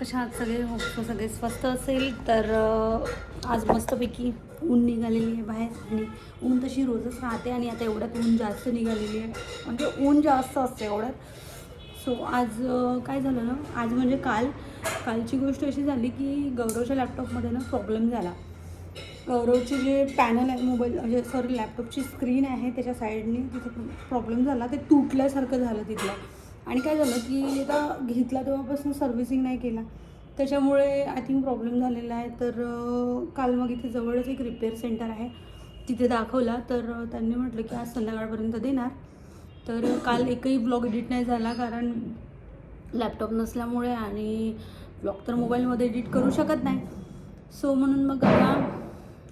कशा आहात सगळे होप सगळे स्वस्त असेल तर आज मस्तपैकी ऊन निघालेली आहे बाहेर आणि ऊन तशी रोजच राहते आणि आता एवढ्यात ऊन जास्त निघालेली आहे. म्हणजे ऊन जास्त असते एवढ्यात. सो आज काय झालं ना आज म्हणजे काल कालची गोष्ट अशी झाली की गौरवच्या लॅपटॉपमध्ये ना प्रॉब्लेम झाला. गौरवचे जे पॅनल आहे मोबाईल म्हणजे सॉरी लॅपटॉपची स्क्रीन आहे त्याच्या साईडने तिथे प्रॉब्लेम झाला. ते तुटल्यासारखं झालं तिथलं. आणि काय झालं की आता घेतला तेव्हापासून सर्व्हिसिंग नाही केला. त्याच्यामुळे आय थिंक प्रॉब्लेम झालेला आहे. तर काल मग इथे जवळच एक रिपेअर सेंटर आहे. तिथे दाखवला. तर त्यांनी म्हटलं की आज संध्याकाळपर्यंत देणार. तर काल एकही ब्लॉग एडिट नाही झाला कारण लॅपटॉप नसल्यामुळे आणि ब्लॉग तर मोबाईलमध्ये एडिट करू शकत नाही. सो म्हणून मग आता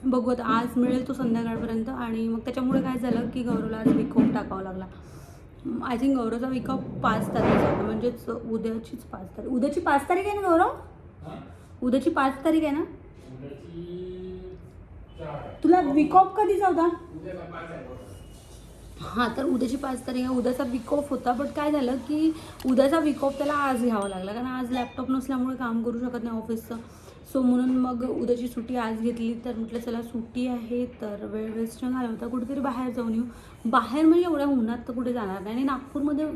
बघू आता आज मिळेल तो संध्याकाळपर्यंत. आणि मग त्याच्यामुळे काय झालं की गौरवला आज विक टाकावा लागला. आय थिंक गौरवचा मेकअप पाच तारखेचा होता म्हणजेच उद्याचीच पाच तारीख. उद्याची पाच तारीख आहे ना गौरव? उद्याची पाच तारीख आहे ना? तुला विकॉप कधीचा होता? हां तर उद्याची पाच तारीख आहे. उद्याचा विकॉप होता बट काय झालं की उद्याचा विकॉप त्याला आज घ्यावा लागला. कारण आज लॅपटॉप नसल्यामुळे काम करू शकत नाही ऑफिसचं सो म्हणून मग उद्याची सुट्टी आज घेतली तर म्हटलं चला सुट्टी आहे तर वेळ वेस्ट न घालवता कुठेतरी बाहेर जाऊन येऊ. बाहेर म्हणजे एवढ्या उन्हात तर कुठे जाणार नाही. आणि नागपूरमध्ये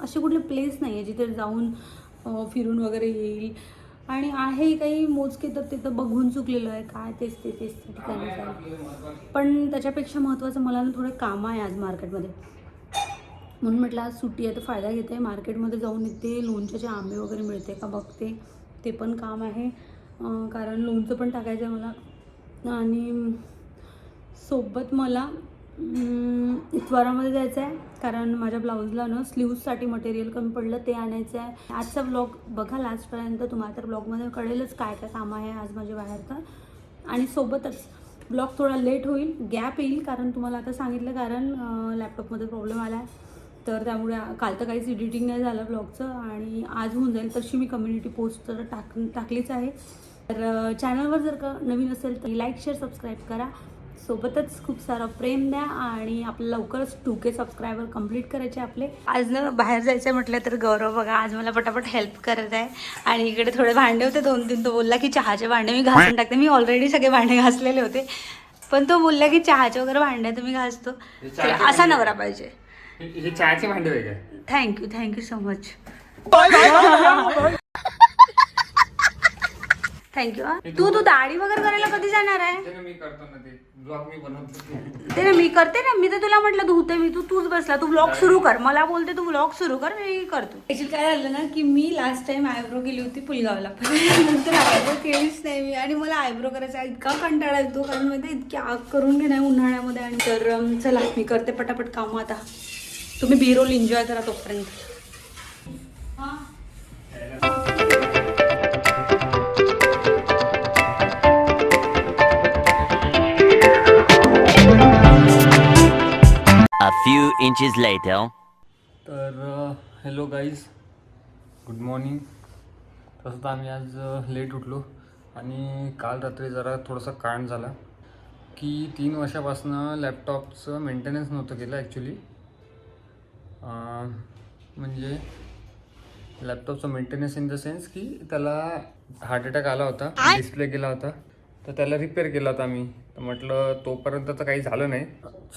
असे कुठले प्लेस नाही आहे जिथे जाऊन फिरून वगैरे येईल. आणि आहे काही मोजके तर तिथं बघून चुकलेलं आहे. काय तेच ते तेच ते ठिकाणी जाईल. पण त्याच्यापेक्षा महत्त्वाचं मला ना थोडं काम आहे आज मार्केटमध्ये. म्हणून म्हटलं आज सुट्टी आहे तर फायदा घेते. मार्केटमध्ये जाऊन येते लोणच्याचे आंबे वगैरे मिळते का बघते. ते पण काम आहे. कारण लोणचं पण टाकायचं आहे मला. आणि सोबत मला इतवारामध्ये जायचं आहे कारण माझ्या ब्लाऊजला ना स्लीव्जसाठी मटेरियल कमी पडलं ते आणायचं आहे आजचा ब्लॉग बघा लास्टपर्यंत तुम्हाला तर ब्लॉगमध्ये कळेलच काय काय काम आहे आज माझ्या बाहेर तर आणि सोबतच ब्लॉग थोडा लेट होईल गॅप येईल कारण तुम्हाला आता सांगितलं कारण लॅपटॉपमध्ये प्रॉब्लेम आला आहे तर त्यामुळे काल तर काहीच एडिटिंग नाही झालं ब्लॉगचं आणि आज होऊन जाईल तशी मी कम्युनिटी पोस्ट तर टाक टाकलीच आहे. तर चॅनलवर जर का नवीन असेल तर लाईक शेअर सबस्क्राईब करा. सोबतच खूप सारं प्रेम द्या आणि आपलं लवकरच टू के सबस्क्रायबर कंप्लीट करायचे आपले. आज ना बाहेर जायचं म्हटलं तर गौरव बघा आज मला पटापट हेल्प करत आहे. आणि इकडे थोडे भांडे होते दोन तीन तो बोलला की चहाचे भांडे मी घासून टाकते. मी ऑलरेडी सगळे भांडे घासलेले होते. पण तो बोलला की चहाचे वगैरे भांडे तुम्ही घासतो. तर असा नवरा पाहिजे. हे चहाचे भांडे वेगळे thank you thank you so much thank you तू तू दाढी वगैरे करायला कधी जाणार आहे? ते ना मी करतो ना ते. ब्लॉग मी बनवतो. ते ना मी करते ना. मी तर तुला म्हटलं धुते मी तू तूच बसला. तू ब्लॉग सुरू कर. मला बोलते तू ब्लॉग सुरू कर मी करतो. ऍक्च्युली काय झालं ना की मी लास्ट टाइम आयब्रो केली होती पुलगावला. पण नंतर आयब्रो केलीच नाही मी. आणि मला आयब्रो करायचा इतका कंटाळा येतो कारण माहिती इतकी आग करून घेणार उन्हाळ्यामध्ये. आणि तर अम, चला मी करते पटापट कामं आता. तुम्ही बी रोल एन्जॉय करा तोपर्यंत. हां A few inches later. तर हॅलो गाईज गुड मॉर्निंग तसं तर आम्ही आज लेट उठलो आणि काल रात्री जरा थोडासा कांड झाला की तीन वर्षापासनं लॅपटॉपचं मेंटेनन्स नव्हतं केलं ॲक्च्युली म्हणजे लॅपटॉपचं मेंटेनन्स इन द सेन्स की त्याला हार्ट अटॅक आला होता डिस्प्ले गेला होता तर त्याला रिपेअर केला होता आम्ही. तर म्हटलं तोपर्यंत तर काही झालं नाही.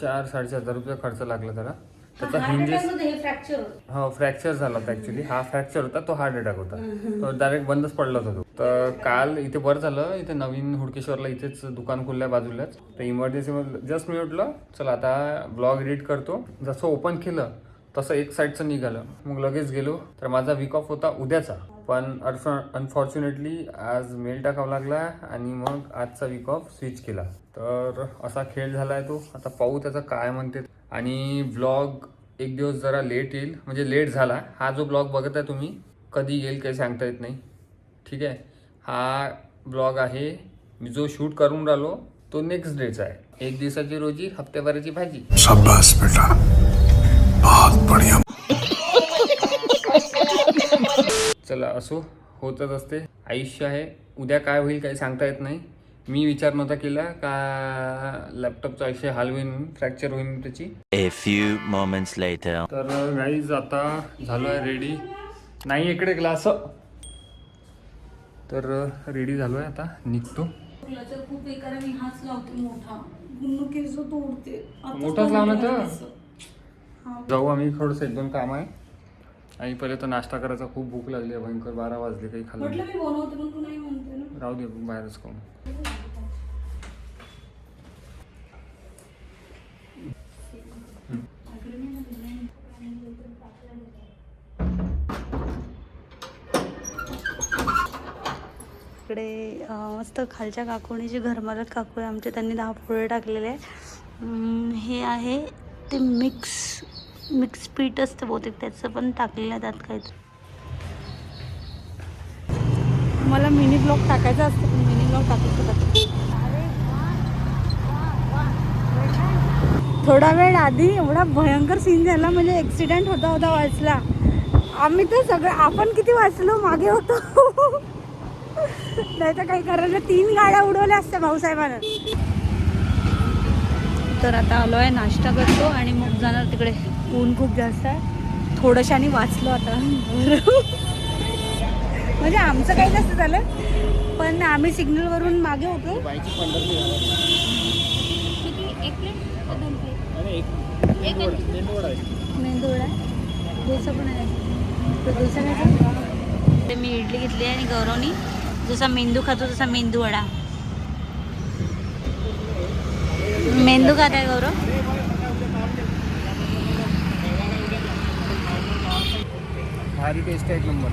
चार साडेचार हजार रुपये खर्च लागला त्याला त्याचा हिंजेस हे फ्रॅक्चर हो फ्रॅक्चर झाला होता ऍक्च्युली हा फ्रॅक्चर होता तो हार्ट अटॅक होता. तो डायरेक्ट बंदच पडला होता तो. तर काल इथे बरं झालं. इथे नवीन हुडकेश्वरला इथेच दुकान खुलल्या बाजूलाच. तर इमर्जन्सी जस्ट मी उठलं चला आता ब्लॉग एडिट करतो. जसं ओपन केलं तसं एक साईडचं निघालं. मग लगेच गेलो. तर माझा वीक ऑफ होता उद्याचा. पण अनफॉर्च्युनेटली आज मेल टाकावा लागला आणि मग आजचा वीक ऑफ स्विच केला. तर असा खेळ झाला आहे तो. आता पाहू त्याचा काय म्हणते. आणि ब्लॉग एक दिवस जरा लेट येईल. म्हणजे लेट झाला. हा जो ब्लॉग बघत आहे तुम्ही कधी येईल काही सांगता येत नाही. ठीक आहे? हा ब्लॉग आहे. मी जो शूट करून राहिलो तो नेक्स्ट डेचा आहे. एक दिवसाची रोजी हप्त्याभराची भाजी. बेटा. बहुत बढ़िया। चला असो होतच असते. आयुष्य आहे. उद्या काय होईल काही सांगता येत नाही. मी विचार नव्हता केला का लॅपटॉपचा असे हाल होईन फ्रॅक्चर होईन त्याची. A few moments later. तर गाईज आता झालो आहे रेडी नाही इकडे ग्लास तर रेडी झालो आहे आता. निघतो. क्लचर खूप बेकार आहे मी हाच लावते मोठा. पूर्ण केस तोडते. आताच मोठाच लाव ना तोडलेला तर. जाऊ आम्ही थोडंसं एक दोन काम आहे. आणि पहिले तर नाश्ता करायचा खूप भूक लागली आहे भयंकर बारा वाजले काही खाल्लं म्हटलं नाही. मी बनवते पण तू नाही म्हणते ना. राहू दे बाहेरच खाऊ. इकडे अं, मस्त खालच्या काकूने जे घरमालक काकू आहे. आमचे त्यांनी दहा पोळे टाकलेले आहे हे आहे ते मिक्स मिक्स पीठ असतं बहुतेक त्याचं पण टाकलेलं त्यात काही मला मिनी ब्लॉक टाकायचा असतो पण मिनी ब्लॉक टाकू शकत थोडा वेळ आधी एवढा भयंकर सीन झाला म्हणजे ऍक्सिडेंट होता होता वाचला. आम्ही तर सगळं आपण किती वाचलो मागे होतो. नाही तर काही करायचं तीन गाड्या उडवल्या असत्या भाऊसाहेबानं. तर आता आलो आहे नाश्ता करतो आणि मग जाणार तिकडे. ऊन खूप जास्त आहे. थोडंशाने वाचलो आता. म्हणजे आमचं काही जास्त झालं पण आम्ही सिग्नलवरून मागे होतो. डोसा पण आहे. डोसा काय मी इडली घेतली आणि गौरवनी. जसा मेंदू खातो तसा मेंदू वडा मेंदू खात आहे गौरव भारी टेस्ट आहे एक नंबर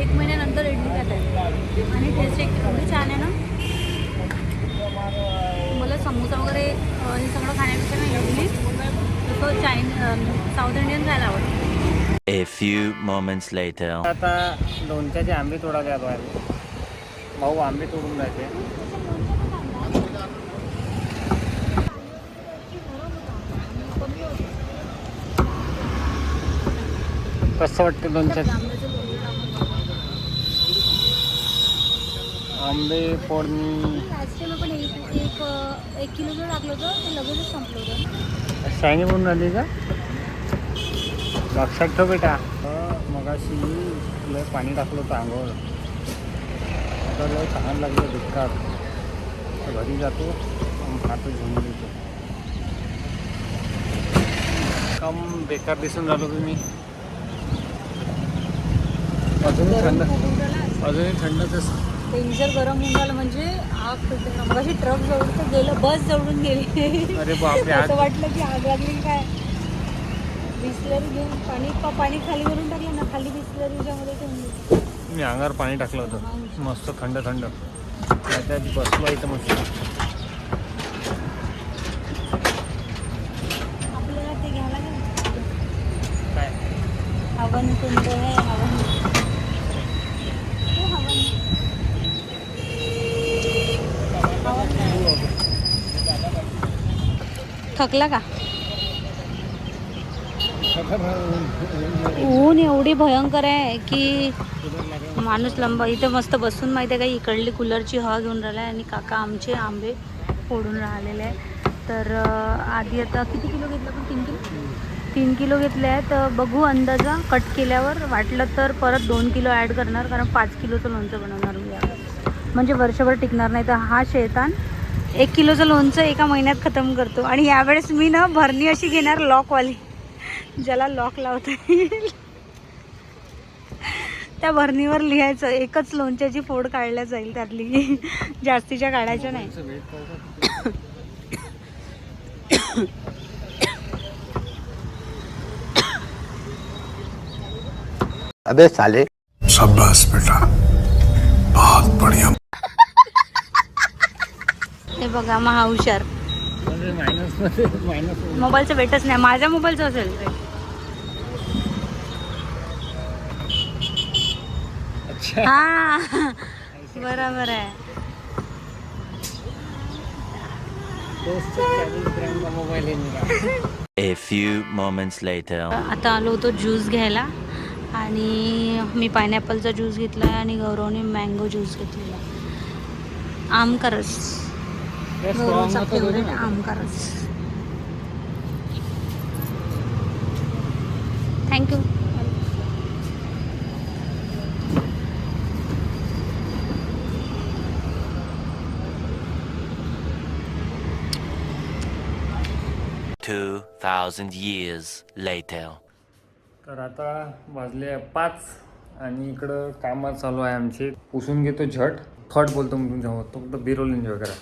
एक महिन्यानंतर इडली खात आहे आणि टेस्ट एक एवढी छान आहे ना. मला समोसा वगैरे हे सगळं खाण्यापेक्षा ना इडली तसं चायन साऊथ इंडियन खायला आवडतं. A few moments later. आता लोणच्याचे आंबे तोडायला आलो आहे भाऊ आंबे तोडून राहते कसं वाटतं लोणच्यात आंबे फोडणी लास्ट टाइम आपण एक एक अं, एक किलो जर टाकलं होतं ते लगेचच संपलं होतं शायनी म्हणून आली का? लक्षात ठेव बेटा. मगाशी लय पाणी टाकलं होतं अंगावर आता लय तहान लागलं बेकार तर घरी जातो खातो घेऊन येतो. कम बेकार दिसून राहिलो तुम्ही. अजूनही थंड अजूनही थंडच टेन्शन गरम होऊन झालं म्हणजे आग मगाशी ट्रक जवळ तर गेलं बस जवळून गेली. अरे बापरे असं वाटलं की आग लागली काय? बिस्लरी घेऊन पाणी पाणी खाली करून टाकलं ना खाली बिस्लरीच्या मध्ये ठेवून. मी अंगावर पाणी टाकलं होतं. मस्त थंड थंड. त्याच्यात बसलो इथं मस्त आपल्याला ते घ्यायला काय? हवन कुंड आहे हवन ते हवन हवन थकला का? ऊन एवढी भयंकर आहे की माणूस लंबा इथे मस्त बसून माहिती आहे का इकडली कूलरची हवा घेऊन राहिला आहे आणि काका आमचे आंबे फोडून राहिलेले आहे तर आधी आता किती किलो घेतलं पण तीन किलो? तीन किलो घेतले आहे तर बघू अंदाजा कट केल्यावर. वाटलं तर परत दोन किलो ॲड करणार कारण पाच किलोचं लोणचं बनवणार मी म्हणजे वर्षभर टिकणार नाही. तर हा शेतान एक किलोचं लोणचं एका महिन्यात खतम करतो. आणि यावेळेस मी ना भरणी अशी घेणार लॉकवाली. ज्याला लॉक लावता येईल. त्या भरणीवर लिहायचं एकच लोणच्याची फोड काढल्या जाईल त्यातली. जास्तीच्या काढायच्या नाही. अबे साले. शाबाश बेटा. बहुत बढ़िया. हे बघा महा हुशार. म्हणजे मोबाईलचं भेटच नाही माझ्या मोबाईलचं असेल. हा. बरोबर आहे. A few moments later. आता आलो होतो ज्यूस घ्यायला आणि मी पायनॅपलचा ज्यूस घेतला आहे आणि गौरवने मँगो ज्यूस घेतलेला. आमका रस गौरवचा फेवरेट आमका रस thank you Two thousand years later. तर आता वाजले पाच आणि इकडं कामात चालू आहे आमचे. पुसून घेतो झट. थॉट बोलतो मी तुमच्या तो फक्त बिरोल एन्जॉय करा.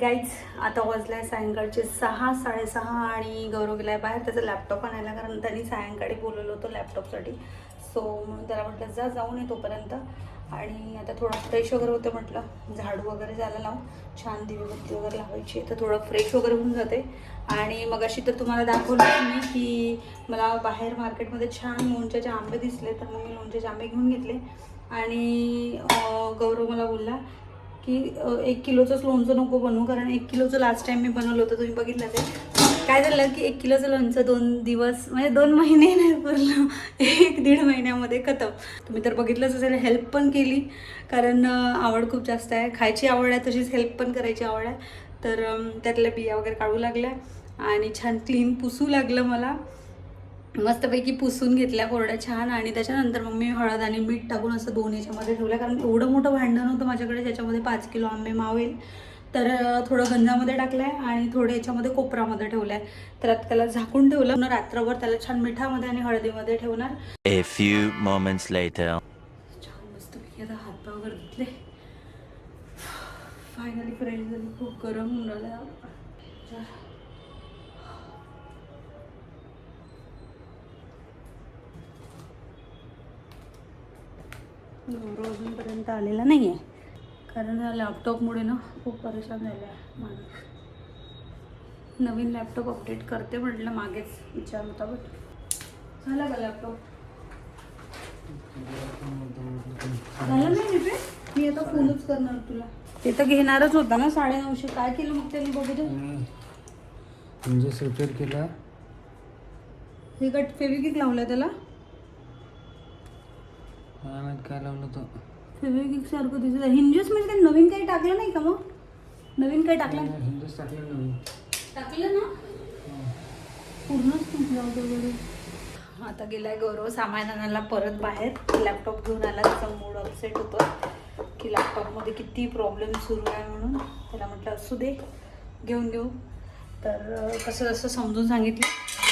गाईज आता वाजलाय सायंकाळचे सहा साडेसहा आणि गौरव गेलाय बाहेर. त्याचा लॅपटॉप आणायला कारण त्यांनी सायंकाळी बोलवलं होतं लॅपटॉपसाठी सो म्हणून त्याला म्हटलं जा जाऊन ये तोपर्यंत. आणि आता थोडं फ्रेश वगैरे होतं म्हटलं. झाडू वगैरे जायला लावून. छान दिवेबत्ती वगैरे लावायची. तर थोडं फ्रेश वगैरे होऊन जाते. आणि मग अशी तर तुम्हाला दाखवलं मी की मला बाहेर मार्केटमध्ये छान लोणच्याचे आंबे दिसले. तर मग मी लोणच्याचे आंबे घेऊन घेतले. आणि गौरव मला बोलला की एक किलोचंच लोणचं नको बनवू. कारण एक किलोचं लास्ट टाईम मी बनवलं होतं तुम्ही बघितलं ते. काय झालं की एक किलोचं लोणचं दोन दिवस म्हणजे दोन महिने नाही पुरलं एक दीड महिन्यामध्ये खतम. तुम्ही तर बघितलंच असेल हेल्प पण केली. कारण आवड खूप जास्त आहे. खायची आवड आहे तशीच हेल्प पण करायची आवड आहे. तर त्यातल्या बिया वगैरे काढू लागल्या. आणि छान क्लीन पुसू लागलं मला. मस्तपैकी पुसून घेतल्या कोरड्या छान. आणि त्याच्यानंतर मग मी हळद आणि मीठ टाकून असं दोन याच्यामध्ये ठेवलं. कारण एवढं मोठं भांडण होतं माझ्याकडे ज्याच्यामध्ये पाच किलो आंबे मावेल. तर थोडं गंजामध्ये टाकलं आहे आणि थोडं याच्यामध्ये कोपरामध्ये ठेवलं आहे तर आता त्याला झाकून ठेवलं. रात्रभर त्याला छान मिठामध्ये आणि हळदीमध्ये ठेवणार. A few moments later. छान आता हातपाय वगैरे धुतले. फायनली फ्रेंड झाली खूप गरम होऊन राहिलं गौरव अजूनपर्यंत आलेला नाही आहे कारण या लॅपटॉपमुळे ना खूप परेशान झालं आहे माणूस. नवीन लॅपटॉप अपडेट करते म्हटलं मागेच विचार होता बट झाला का लॅपटॉप झालं नाही रिपेअर मी आता फोनच करणार तुला. ते तर घेणारच होता ना साडे नऊशे काय केलं मग त्यांनी बघू दे म्हणजे रिपेअर केला? हे कट फेविकिक लावलं त्याला? काय लावलं तो? फेविकिक सारखं दिसत हिंजेस म्हणजे काही नवीन काही टाकलं नाही का मग? नवीन काही टाकलं हिंदूच टाकलं नवीन. टाकलं ना? पूर्णच तुटलं होतं वगैरे आता गेलाय गौरव सामान आणायला परत बाहेर. लॅपटॉप घेऊन आला त्याचा मूड अपसेट होतो. की लॅपटॉपमध्ये किती प्रॉब्लेम सुरू आहे म्हणून. त्याला म्हटलं असू दे घेऊन घेऊ तर कसं जसं समजून सांगितलं.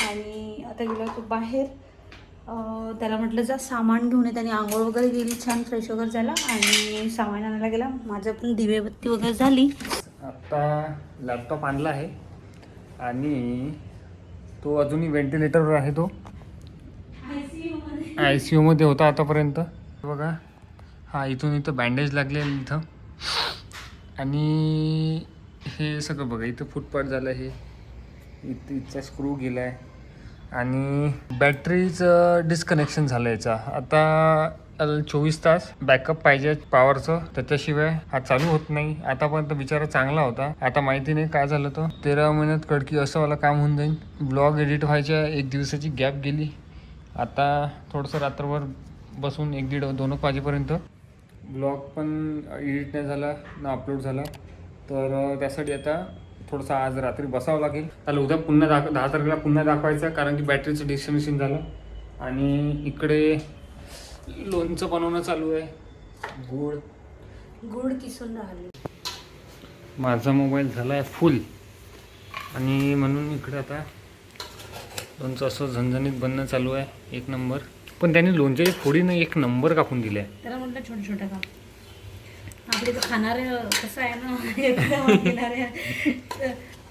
आणि आता गेलो तो बाहेर. त्याला म्हटलं जा सामान घेऊन ये. त्याने आंघोळ वगैरे गेली छान फ्रेश वगैरे झाला. आणि सामान आणायला गेला. माझं पण दिवेबत्ती वगैरे झाली. आता लॅपटॉप आणला आहे. आणि तो अजूनही व्हेंटिलेटरवर आहे तो. आय सी यूमध्ये होता आतापर्यंत. बघा. हा इथून इथं बँडेज लागले इथं. आणि हे सगळं बघा इथं फुटपाट झालं हे. इथं इथचा स्क्रू गेला आहे आणि बॅटरीचं डिस्कनेक्शन झालं याचा. आता चोवीस तास बॅकअप पाहिजे पॉवरचं त्याच्याशिवाय हा चालू होत नाही. आतापर्यंत बिचारा चांगला होता. आता माहिती नाही काय झालं तो. तेरा महिन्यात कडकी असं मला काम होऊन जाईल ब्लॉग एडिट व्हायच्या एक दिवसाची गॅप गेली. आता थोडंसं रात्रभर बसून एक दीड दोन एक वाजेपर्यंत ब्लॉग पण एडिट नाही झाला ना अपलोड झाला. तर त्यासाठी आता थोडंसं आज रात्री बसावं लागेल. त्याला उद्या पुन्हा दाख दहा तारखेला पुन्हा दाखवायचं कारण की बॅटरीचं डिस्कनेक्शन झालं. आणि इकडे लोणचं बनवणं चालू आहे. गोड. गुड किसून राहिली. माझा मोबाईल झाला आहे फुल आणि म्हणून इकडे आता लोणचं असं झणझणीत बनणं चालू आहे. एक नंबर पण त्यांनी लोणच्याची फोडीनं एक नंबर कापून दिले आहे त्याला म्हटलं छोटे छोटे काम आपले तर खाणारे कसं आहे ना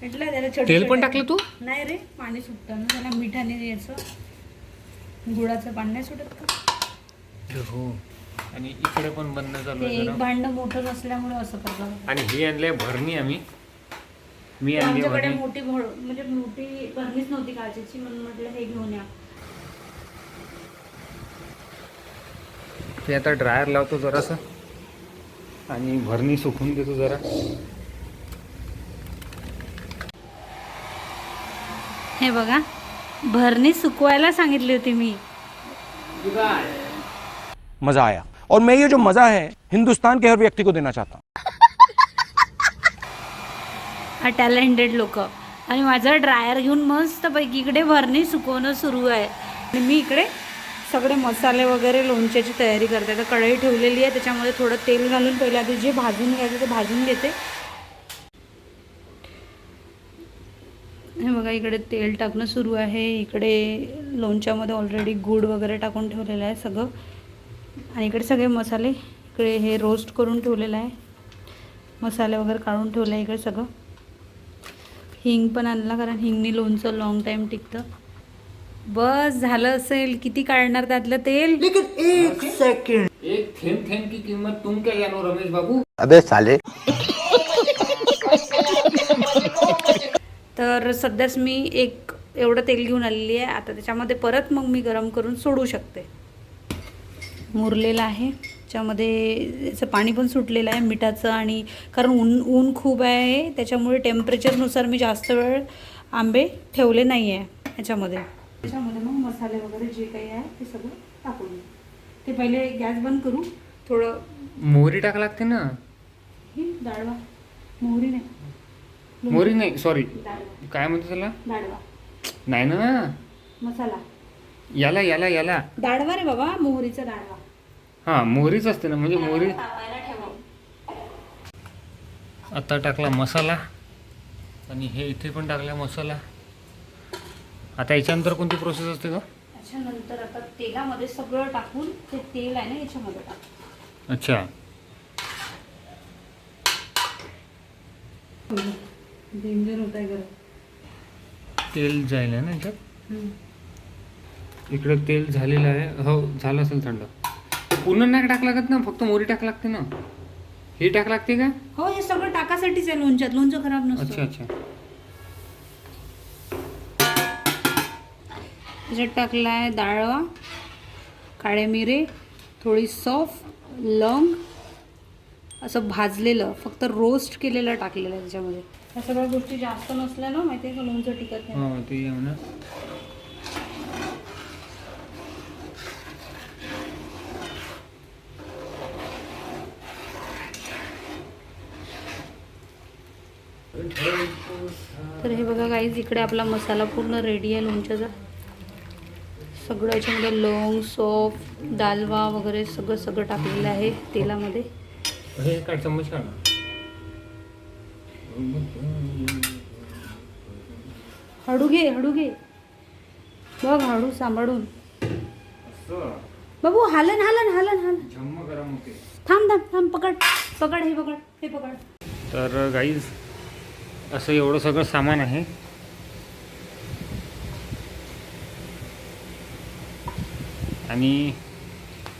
म्हटलं त्याला छोटे तेल पण टाकलं तू? नाही रे पाणी सुटतं ना त्याला मिठाने याचं गुळाचं पाणी नाही सुटत का? हो. आणि इकडे पण बनणं चालू ते आहे एक भांड मोठं नसल्यामुळे असं करतात. आणि ही आणली आहे भरणी आम्ही. मी आमच्याकडे मोठी भर म्हणजे मोठी भरणीच नव्हती काचेची म्हणून म्हटलं हे घेऊन या. ते आता ड्रायर लावतो जरासं. आणि भरणी सुकून देतो जरा. हे बघा भरणी सुकवायला सांगितली होती मी. मजा आया. और मैं ये जो मजा है हिंदुस्तान के हर व्यक्ति को देना चाहता हूँ। हा टॅलेंटेड लोक. आणि माझं ड्रायर घेऊन मस्तपैकी इकडे भरणी सुकवणं सुरू आहे. आणि मी इकडे सगळे मसाले वगैरे लोणच्याची तयारी करते. तर कढई ठेवलेली आहे त्याच्यामध्ये थोडं तेल घालून पहिल्या आधी जे भाजून घ्यायचं ते भाजून घेते. हे बघा इकडे तेल टाकणं सुरू आहे. इकडे लोणच्यामध्ये ऑलरेडी गूळ वगैरे टाकून ठेवलेलं आहे सगळं. आणि इकडे सगळे मसाले इकडे हे रोस्ट करून ठेवलेलं आहे. मसाले वगैरे काढून ठेवलं आहे इकडे सगळं. हिंग पण आणला कारण हिंगनी लोणचं लॉंग टाईम टिकतं. बस झालं असेल. किती काढणार त्यातलं तेल? एक थेंब थेंब की किंमत तुम क्या जानो रमेश बाबू? अबे साले. तर सध्याच मी एक एवढं तेल घेऊन आलेली आहे. आता त्याच्यामध्ये परत मग मी गरम करून सोडू शकते. मुरलेलं आहे. त्याच्यामध्ये याचं पाणी पण सुटलेलं आहे मिठाचं. आणि कारण ऊन ऊन खूप आहे. त्याच्यामुळे टेम्परेचरनुसार मी जास्त वेळ आंबे ठेवले नाही आहे ह्याच्यामध्ये त्याच्यामध्ये मग मसाले वगैरे जे काही आहे ते सगळं टाकून देऊ. ते पहिले गॅस बंद करू थोडं मोहरी टाका लागते ना? ही डाळवा. मोहरी नाही. मोहरी नाही सॉरी डाळवा. काय म्हणतो त्याला? डाळवा. नाही ना? मसाला. याला याला याला. डाळवा रे बाबा मोहरीचा डाळवा. हा मोहरीच असते ना म्हणजे मोहरी तापायला ठेवा. आता टाकला मसाला. आणि हे इथे पण टाकला मसाला. आता याच्यानंतर कोणती प्रोसेस असते का त्याच्यानंतर आता तेलामध्ये सगळं टाकून ते तेल आहे ना याच्यामध्ये टाक अच्छा. डेंजर होत आहे गरम तेल जाईल आहे ना याच्यात? इकडे तेल झालेलं आहे. हो झालं असेल थंड. पूर्ण नाही टाक लागत ना फक्त मोहरी टाक लागते ना. हे टाक लागते का? हो हे सगळं टाकासाठीच आहे लोणच्यात. लोणचं खराब अच्छा नसतं अच्छा. त्याच्यात टाकला आहे डाळवा काळे मिरे थोडी सॉफ लवंग असं भाजलेलं फक्त रोस्ट केलेलं टाकलेलं आहे त्याच्यामध्ये. ह्या सगळ्या गोष्टी जास्त नसल्या ना माहिती आहे का? लोणचं टिकत नाही. हो ते आहे ना. तर हे बघा काहीच इकडे आपला मसाला पूर्ण रेडी आहे लोणच्याचा. सगळं याच्यामध्ये लवंग सॉफ दालवा वगैरे सगळं सगळं टाकलेलं आहे तेलामध्ये. हे काय चम्मच काढ हळू घे हळू घे. बघ हळू सांभाळून. बाबू हालन हालन हालन हालन. थांब थांब थांब पकड पकड हे पकड हे पकड. तर गाईज असं एवढं सगळं सामान आहे. आणि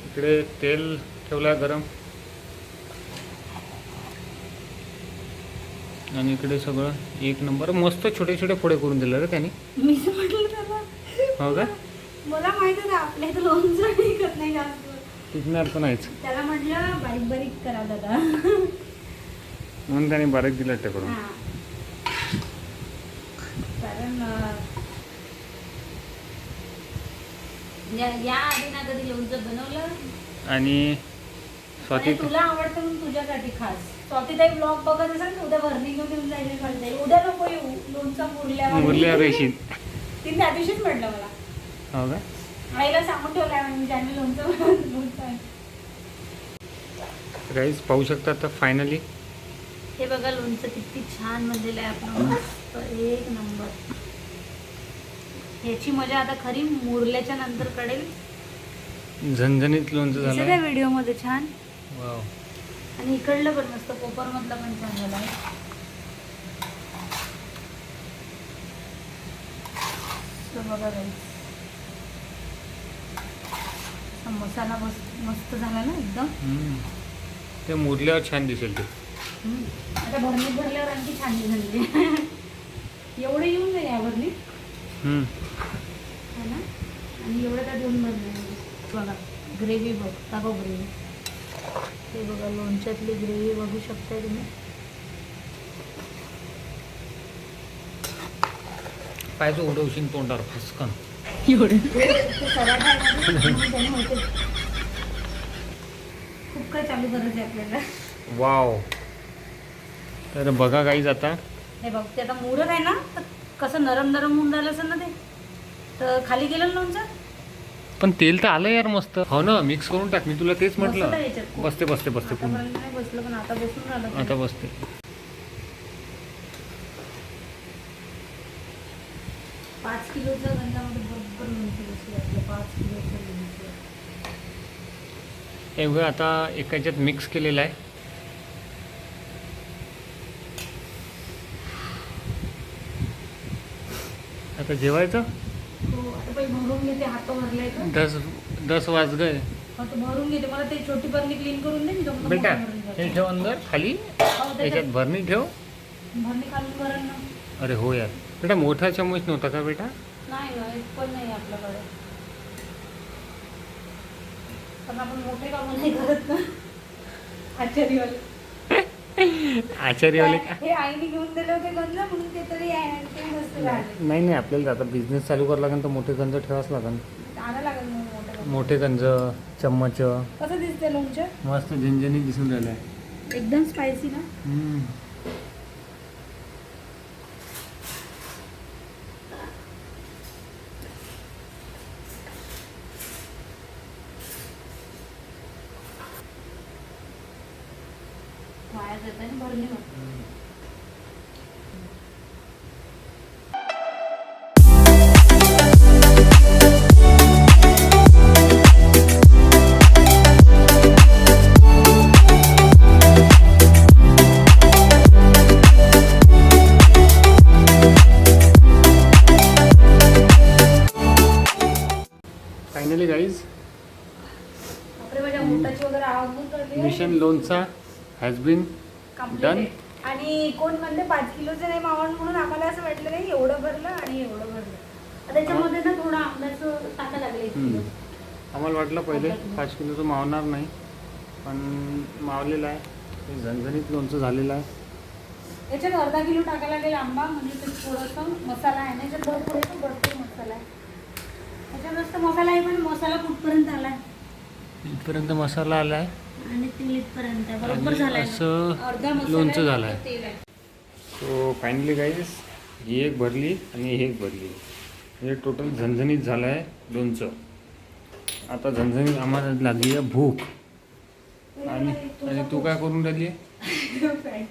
इकडे तेल ठेवलं आहे गरम. आणि इकडे सगळं एक नंबर. मस्त छोटे छोटे फोडे करून दिले रे त्याने. हो का? मला माहीत आहे आपल्या इथं लोणचं नाही जास्त. टिकणार त्याला म्हटलं बारीक बारीक करा दादा. म्हणून त्याने बारीक दिलं ते करून. कारण अं, या या आधी ना कधी लोणचं बनवलं आणि स्वाती तुला आवडतं म्हणून तुझ्यासाठी खास. स्वातीताई ब्लॉग बघत असेल उद्या भरणी घेऊन येऊन उद्या नको येऊ. लोणचं तिने त्या दिवशीच म्हटलं मला. हो का? आईला सांगून ठेवलंय म्हणजे ज्यांनी लोणचं लोणचं. गाईज पाहू शकता फायनली हे बघा लोणचं किती छान बनलेलं आहे. मस्त एक नंबर. ह्याची मजा आता खरी मुरल्याच्या नंतर कळेल. झणझणीत लोणचं झालं आहे व्हिडिओमध्ये छान. आणि इकडलं पण मस्त कोपरमधलं पण छान झालं आहे तर बघा. असा मसाला मस्त मस्त झाला ना एकदम. ते मुरल्यावर छान दिसेल ते. आता भरणीत भरल्यावर आणखी छान झाली एवढे येऊन जाईल या भरणीत ना? आणि एवढं का देऊन भरले बघा ग्रेव्ही बघ दाखव ग्रेव्ही हे बघा लोणच्यातली ग्रेव्ही बघू शकता तुम्ही. पाहिजे उडवशील तोंडावर फसकन. खूप काय चालू करायचं आहे आपल्याला. वाव. तर बघा काहीच आता. हे बघ ते आता मुरत आहे ना तर कसं नरम नरम होऊन राहिलं असेल ना ते? तर खाली गेलं ना लोणचं? पण तेल तर आलं यार मस्त. हो ना मिक्स करून टाक. मी तुला तेच बसतं म्हटलं. का याच्यात? बसते बसते बसते आतापर्यंत नाही बसलं पण आता बसून राहिलं ते. आता बसते. पाच किलोच्या गंजामध्ये बरोबर लोणचं बसलं आपलं पाच किलोचं लोणचं. हे बघ आता एका ह्याच्यात मिक्स केलेलं आहे. आता जेवायचं? हो आता पहिले भरून घेते हात भरले तर दस दस वाज गए आता भरून घेते. मला ते छोटी बरणी क्लीन करून दे मी बेटा भरणी हे. ठेव अंदर खाली. हो, त्याच्यात याच्यात भरणी ठेव. भरणी खालून भरण ना. अरे हो यार. बेटा मोठा चम्मच नव्हता का बेटा? नाही ना एक पण नाही आपल्याकडे. पण आपण मोठे काम नाही करत ना. आचार्यवाले. आचार्यवाले का हे आईने घेऊन दिले होते गंज म्हणून ते तरी आहे. नाही नाही आपल्याला आता बिझनेस चालू करावं लागेल तर मोठे गंज ठेवाच लागेल. आणा लागेल मग मोठे गंज. मोठे गंज चम्मच. कसं दिसते लोणचं? मस्त झणझणी दिसून राहिलं आहे एकदम स्पायसी ना? हम्म. मिशन लोनचा हॅज बीन Done. आणि कोण म्हणते पाच किलोचं नाही मावण म्हणून आम्हाला असं वाटलं नाही एवढं भरलं आणि एवढं भरलं. त्याच्यामध्ये ना थोडं आंब्याचं टाका लागलं आम्हाला वाटलं पहिले पाच किलोचं मावणार नाही पण मावलेलं आहे. ते झणझणीत लोणचं झालेलं आहे. याच्यात अर्धा किलो टाकायला लागेल आंबा म्हणजे ते थोडंसं मसाला आहे ना याच्यात भरपूर आहे तो भरपूर मसाला आहे. याच्यात मस्त मसाला आहे पण मसाला कुठपर्यंत आला आहे इथपर्यंत मसाला आला आहे आणि बरोबर असं अर्धा मसाला लोणचं झालं आहे. सो फायनली गाईज ही एक भरली आणि ही एक भरली. म्हणजे टोटल झणझणीत झालं आहे लोणचं. आता झणझणीत आम्हाला लागली आहे भूक. आणि आणि तू काय करून राहिली? आहे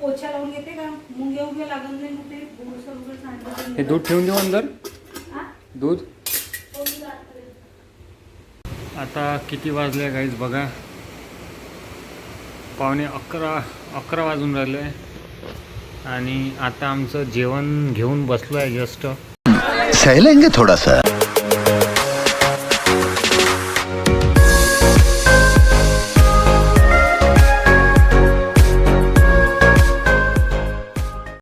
पोछा लावून घेते का? मुंगे उगे लागून नाही मग ते हे दूध ठेवून देऊ अंदर? दूध? आता किती वाजले गाईज बघा. पावणे अकरा अकरा वाजून राहिले. आणि आता आमचं जेवण घेऊन बसलो आहे जस्ट सहलेंगे थोड़ा